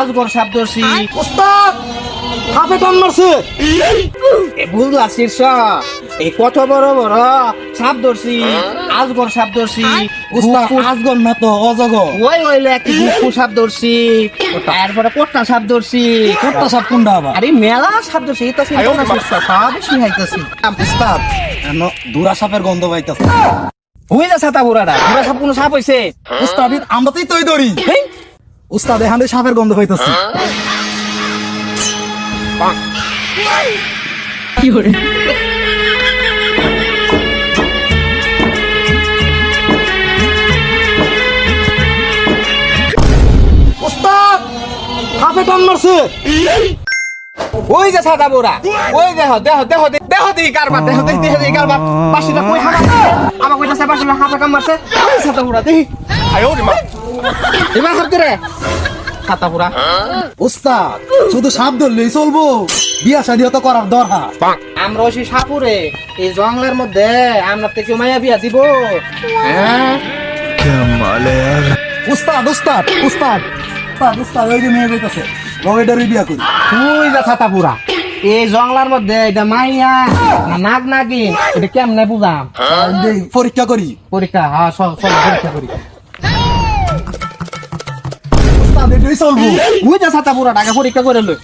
আজগর সাপ ধরছি। ওস্তাদ! হাফে টান মারছে। এ বুঝলা শীর্ষ। এই কত বড় বড় সাপ ধরছি। আজগর সাপ ধরছি। ওস্তাদ আজগর না তো অজগর? ওই একটি গুকু সাপ ধরছি। তারপরে কোট্টা সাপ ধরছি। কোট্টা সাপ কোনটা আবার? আরে মেলা সাপ ধরছি এটা না শীর্ষ সব শিখাইতেছি ওস্তাদ এনো দুরা সাপের গন্ধ পাইতাছে। হয়ে যা ছাতা বুড়াটা। বুড়া সাপ কোনো সাপ হইছে? ওস্তাদ আমরা তুই তৈ দড়ি হেই, ওস্তাদ এখানে সাপের গন্ধ পাইতাছে ওস্তাদ হাফে টান মারছে। ওই যে ছাতা বুড়া ওই দেহ দেহ দেহ দে- দেহ দি কারবার দেহ দি দেহ দি কারবার। পাশিটা কই হামা আমার কইতাছে পাশিটা হাফে কাম মারছে। ওই ছাতা বুড়া দেখি এবার হাত করে ছাতা বুড়া ওস্তাদ শুধু সাপ ধরলেই চলবো। বিয়া শাদি তো করার দরকার। আমরা সাপুরে। এই জঙ্গলের মধ্যে আমরা মায়া বিয়া দিব। হ্যাঁ? উস্তাদ উস্তাদ উস্তাদ উস্তাদ উস্তাদ ওই যে মেয়ে বেঁচেছে ওইটারই বিয়া করি। তুই যা পুরা। এই জঙ্গলার মধ্যে এটা মাইয়া না নাগ নাগিন এটা কেমনে বুঝাম? পরীক্ষা করি। পরীক্ষা হ্যাঁ পরীক্ষা করি। চলবো। যা ছাতা পুরা টাকা পরীক্ষা করে লই।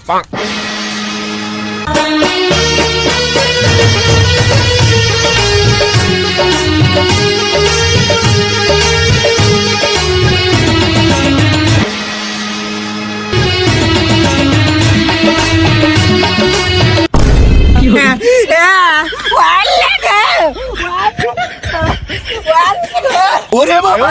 হ্যাঁ। ওরে বাবা।